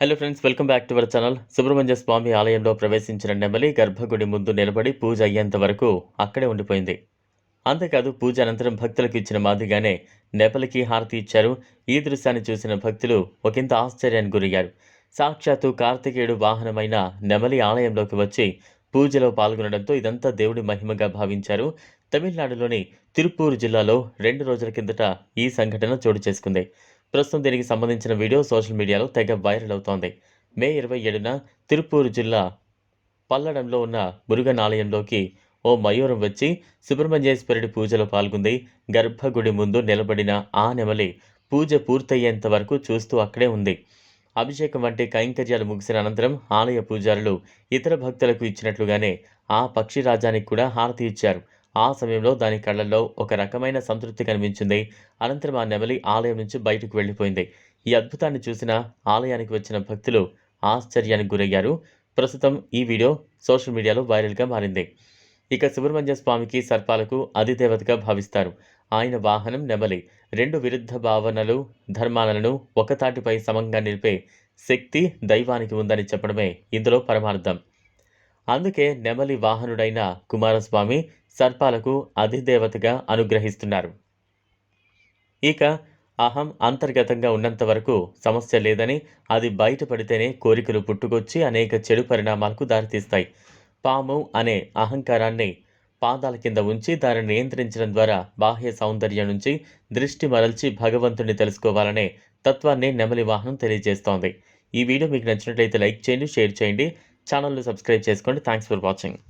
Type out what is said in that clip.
Hello friends welcome back to our channel Subrahmanya Swamy ఆలయంలో ప్రవేశించిన నెమలి గర్భగుడి ముందు నిలబడి పూజ అయ్యేంత వరకు అక్కడే ఉండిపోయింది. అంతేకాదు పూజ అనంతరం భక్తులకు ఇచ్చిన మాదిరిగానే నెమలికి హారతి ఇచ్చారు. ఈ దృశ్యాన్ని చూసిన భక్తులు ఒకంత ఆశ్చర్యానికి గురయ్యారు. సాక్షాత్తు కార్తికేయుడు వాహనమైన నెమలి ఆలయంలోకి వచ్చి పూజలో పాల్గొనడంతో ఇదంతా దేవుడి మహిమగా భావించారు. తమిళనాడులోని తిరుపూరు జిల్లాలో రెండు రోజుల కిందట ఈ సంఘటన చోటు చేసుకుంది. ప్రస్తుతం దీనికి సంబంధించిన వీడియో సోషల్ మీడియాలో తెగ వైరల్ అవుతోంది. మే ఇరవై ఏడున తిరుపూరు జిల్లా పల్లడంలో ఉన్న మురుగన్ ఆలయంలోకి ఓ మయూరం వచ్చి సుబ్రహ్మణ్యేశ్వరుడి పూజలో పాల్గొంది. గర్భగుడి ముందు నిలబడిన ఆ నెమలి పూజ పూర్తయ్యేంత వరకు చూస్తూ అక్కడే ఉంది. అభిషేకం వంటి కైంకర్యాలు ముగిసిన అనంతరం ఆలయ పూజారులు ఇతర భక్తులకు ఇచ్చినట్లుగానే ఆ పక్షి రాజానికి కూడా హారతి ఇచ్చారు. ఆ సమయంలో దాని కళ్ళల్లో ఒక రకమైన సంతృప్తి కనిపించింది. అనంతరం ఆ నెమలి ఆలయం నుంచి బయటకు వెళ్ళిపోయింది. ఈ అద్భుతాన్ని చూసిన ఆలయానికి వచ్చిన భక్తులు ఆశ్చర్యానికి గురయ్యారు. ప్రస్తుతం ఈ వీడియో సోషల్ మీడియాలో వైరల్గా మారింది. ఇక సుబ్రహ్మణ్య స్వామికి సర్పాలకు అధిదేవతగా భావిస్తారు. ఆయన వాహనం నెమలి. రెండు విరుద్ధ భావనలు ధర్మాలను ఒకతాటిపై సమంగా నిలిపే శక్తి దైవానికి ఉందని చెప్పడమే ఇందులో పరమార్థం. అందుకే నెమలి వాహనుడైన కుమారస్వామి సర్పాలకు అధిదేవతగా అనుగ్రహిస్తున్నారు. ఇక అహం అంతర్గతంగా ఉన్నంత వరకు సమస్య లేదని అది బయటపడితేనే కోరికలు పుట్టుకొచ్చి అనేక చెడు పరిణామాలకు దారితీస్తాయి. పాము అనే అహంకారాన్ని పాదాల కింద ఉంచి దానిని నియంత్రించడం ద్వారా బాహ్య సౌందర్యం నుంచి దృష్టి మరల్చి భగవంతుని తెలుసుకోవాలనే తత్వాన్ని నెమలి వాహనం తెలియజేస్తోంది. ఈ వీడియో మీకు నచ్చినట్లయితే లైక్ చేయండి షేర్ చేయండి. ఛానల్ను సబ్స్క్రైబ్ చేసుకోండి. Thanks for watching.